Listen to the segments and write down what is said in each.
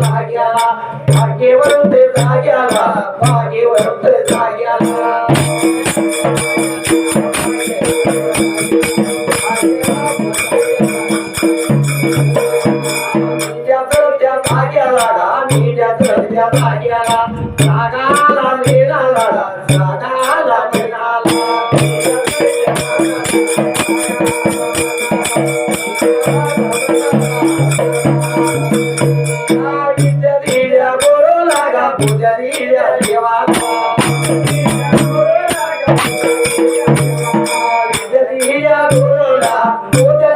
जाग्याला भागेवरून ते जाग्याला भागेवरून ते जाग्याला. त्या जाग्याला त्या जाग्याला Yeah.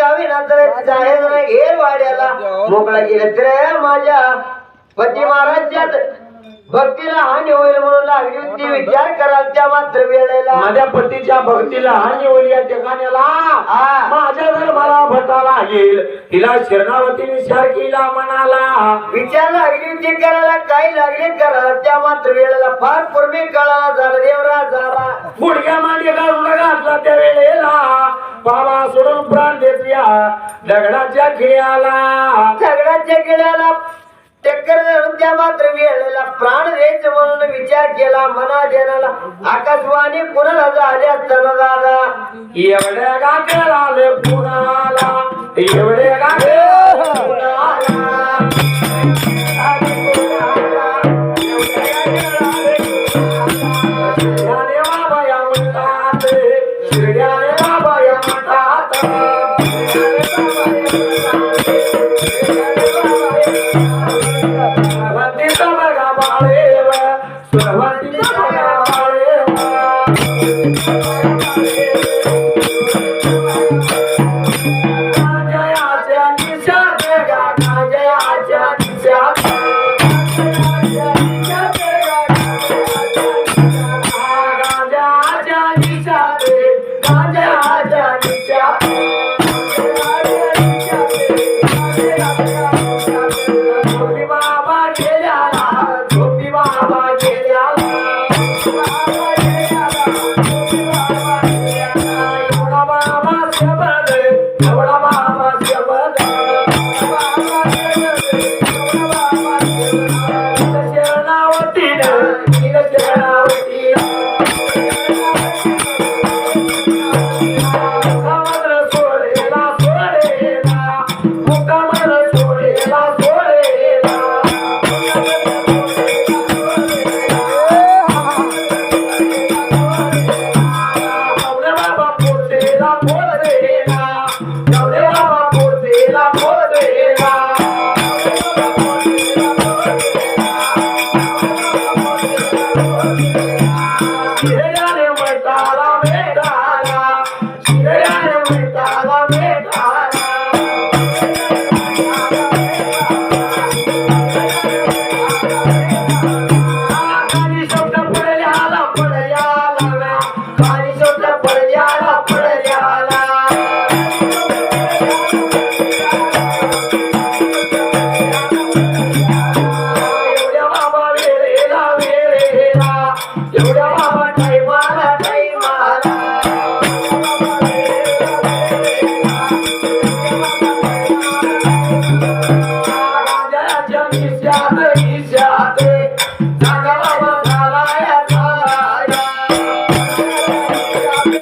गावी ना तर जाय जरा घेर वाड्याला मोकळा गेलं तर माझ्या पती महाराजात भक्तीला हानी होईल म्हणून लागली होती. विचार कराल त्या मात्र वेळेला. माझ्या पतीच्या भक्तीला हानी होईल या ठिकाण्याला. माझ्या धर्माला भटा लागेल. तिला शरणावती विचार केला म्हणाला. विचार लागली होती करायला काही लागली करायला त्या मात्र वेळेला फार पूर्वी कळाला. झाला देवराज झाला गुडघ्या मांडी घालून घातला त्या वेळेला. बाबा सोडून प्राण दगडाच्या खेळाला झगडाच्या किड्याला टक्कर धरून त्या मात्र वेळेला प्राण द्यायचं म्हणून विचार केला मना देण्याला. आकाशवाणी कुणाला झाले असताना दादा? एवढ्या गाठ्याला आले. पुण्याला एवढ्या गाठ्या తనగా బాలేవ? స్వరవంతి बाबा